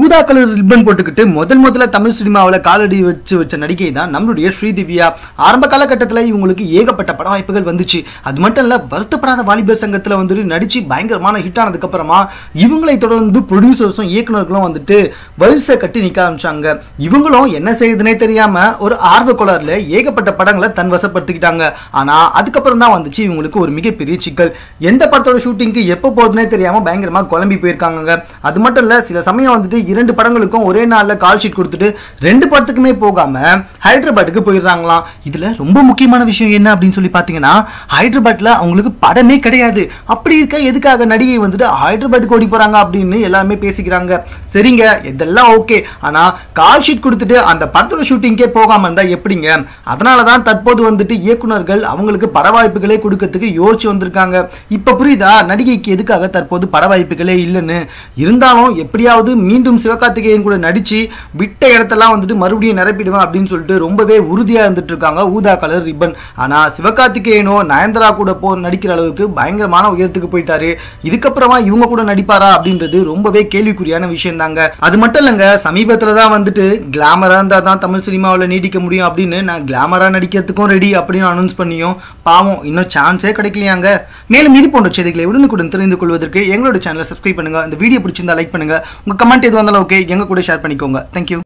ஊதா colour ribbon போட்டுக்கிட்டு முதல் முதல்ல தமிழ் சினிமாவில் காலடி வச்சு வச்ச நடிகை தான் நம்மளுடைய ஸ்ரீதிவ்யா. ஆரம்ப காலகட்டத்தில் இவங்களுக்கு ஏகப்பட்ட பட வாய்ப்புகள் வந்துச்சு. அது மட்டும் இல்லை வருத்தப்படாத வாலிபர் சங்கத்தில் வந்துட்டு நடித்து பயங்கரமான ஹிட் ஆனதுக்கப்புறமா இவங்களை தொடர்ந்து ப்ரொடியூசர்ஸும் இயக்குநர்களும் வந்துட்டு வரிசை கட்டி நிற்க ஆரம்பிச்சாங்க. இவங்களும் என்ன செய்யுதுனே தெரியாமல் ஒரு ஆர்வ கோளாறுல ஏகப்பட்ட படங்களை தன் வசப்படுத்திக்கிட்டாங்க ஆனால் அதுக்கப்புறம் தான் வந்துச்சு இவங்களுக்கு ஒரு மிகப்பெரிய சிக்கல். எந்த படத்தோட ஷூட்டிங்க்கு எப்போ போகுதுன்னே தெரியாமல் பயங்கரமாக குழம்பி போயிருக்காங்க அது மட்டும் இல்லை சில சமயம் வந்துட்டு இரண்டு படங்களுக்கும் ஒரே நாளில் கால் ஷீட் கொடுத்துட்டு ரெண்டு படத்துக்குமே போகாமல் ஹைதராபாத்துக்கு போயிடுறாங்களாம். இதில் ரொம்ப முக்கியமான விஷயம் என்ன அப்படின்னு சொல்லி பார்த்தீங்கன்னா ஹைதராபாத்தில் அவங்களுக்கு படமே கிடையாது. அப்படி இருக்க எதுக்காக நடிகை வந்துட்டு ஹைதராபாத்துக்கு ஓடி போகிறாங்க அப்படின்னு எல்லாருமே பேசிக்கிறாங்க. சரிங்க இதெல்லாம் ஓகே ஆனால் கால் ஷீட் கொடுத்துட்டு அந்த படத்தோட ஷூட்டிங்கே போகாமல் இருந்தால் எப்படிங்க? அதனால தான் தற்போது வந்துட்டு இயக்குநர்கள் அவங்களுக்கு பட வாய்ப்புகளே கொடுக்கறதுக்கு யோசிச்சு வந்திருக்காங்க. இப்போ புரியுதா? நடிகைக்கு எதுக்காக தற்போது பட வாய்ப்புகளே இல்லைன்னு. இருந்தாலும் எப்படியாவது மீண்டும் சிவகார்த்திகேயன் கூட நடிச்சு விட்ட இடத்தெல்லாம் வந்துட்டு மறுபடியும் நிரப்பிடுவேன் அப்படின்னு சொல்லிட்டு ரொம்பவே உறுதியா இருந்துட்டு இருக்காங்க ஊதா கலர் ரிப்பன். ஆனா சிவகார்த்திகேயனோ நயன்தரா கூட போ நடிக்கிற அளவுக்கு பயங்கரமான உயரத்துக்கு போயிட்டாரு. இதுக்கப்புறமா இவங்க கூட நடிப்பாரா அப்படின்றது ரொம்பவே கேள்விக்குறியான விஷயம் தாங்க அது மட்டும் இல்லைங்க சமீபத்தில் தான் வந்துட்டு கிளாமரா இருந்தா தான் தமிழ் சினிமாவில் நீடிக்க முடியும் அப்படின்னு நான் கிளாமரா நடிக்கிறதுக்கும் ரெடி அப்படின்னு அனௌன்ஸ் பண்ணியும் பாவம் இன்னும் சான்ஸே கிடைக்கலையாங்க. மேலும் இது போன்ற செய்திகளை உடனுக்குடன் தெரிந்து கொள்வதற்கு எங்களோட சேனலை சப்ஸ்கிரைப் பண்ணுங்க. இந்த வீடியோ பிடிச்சிருந்தா லைக் பண்ணுங்க. உங்க கமெண்ட் இது வந்தாலும் ஓகே எங்க கூட ஷேர் பண்ணிக்கோங்க. தேங்க்யூ